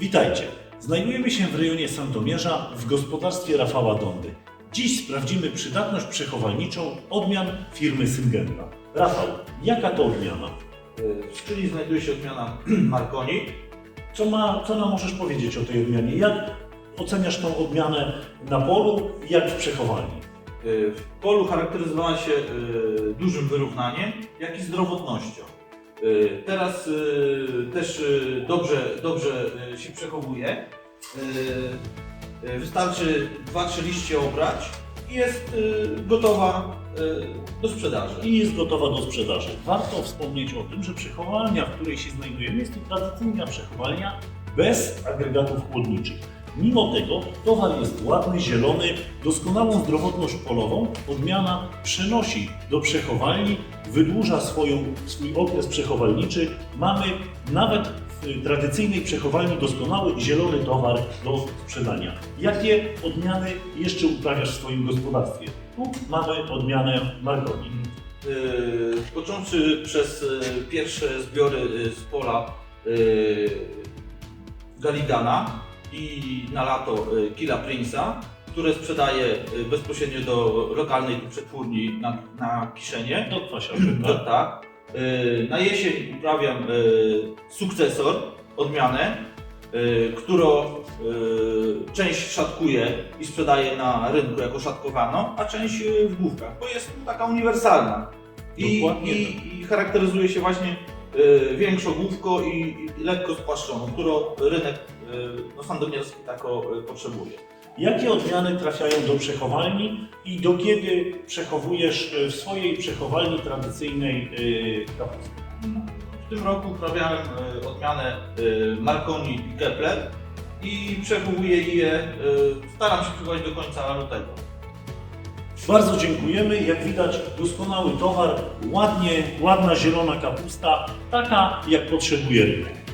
Witajcie. Znajdujemy się w rejonie Sandomierza w gospodarstwie Rafała Dondy. Dziś sprawdzimy przydatność przechowalniczą odmian firmy Syngenta. Rafał, jaka to odmiana? W skrzyni znajduje się odmiana Marconi. Co, ma, co nam możesz powiedzieć o tej odmianie? Jak oceniasz tą odmianę na polu i jak w przechowalni? W polu charakteryzowała się e, dużym wyrównaniem, jak i zdrowotnością. E, Teraz e, też e, dobrze, dobrze się przechowuje. Wystarczy 2-3 liście obrać i jest gotowa do sprzedaży. i jest gotowa do sprzedaży. Warto wspomnieć o tym, że przechowalnia, w której się znajdujemy, jest to tradycyjna przechowalnia bez agregatów chłodniczych. Mimo tego towar jest ładny, zielony, doskonałą zdrowotność polową. Odmiana przenosi do przechowalni, wydłuża swoją, swój okres przechowalniczy. Mamy nawet w tradycyjnej przechowalni doskonały zielony towar do sprzedania. Jakie odmiany jeszcze uprawiasz w swoim gospodarstwie? Tu mamy odmianę Marconi. Yy, Począwszy przez yy, pierwsze zbiory yy, z pola yy, Galigana i na lato yy, Killa Prince'a, które sprzedaję yy, bezpośrednio do lokalnej przetwórni na, na Kiszenie. Do kwasiarzy, To tak? tak. Na jesień uprawiam sukcesor, odmianę, którą część szatkuję i sprzedaję na rynku jako szatkowaną, a część w główkach, bo jest taka uniwersalna. I, i, i charakteryzuje się właśnie większą główką i, lekko spłaszczoną, którą rynek yy, no, sandomierski tako yy, potrzebuje. Jakie odmiany trafiają do przechowalni i do kiedy przechowujesz w swojej przechowalni tradycyjnej kapustę? W tym roku uprawiałem odmianę Marconi i Kepler i przechowuję je, staram się przechowywać do końca lutego. Bardzo dziękujemy. Jak widać, doskonały towar, ładnie, ładna zielona kapusta, taka jak potrzebuje rynek.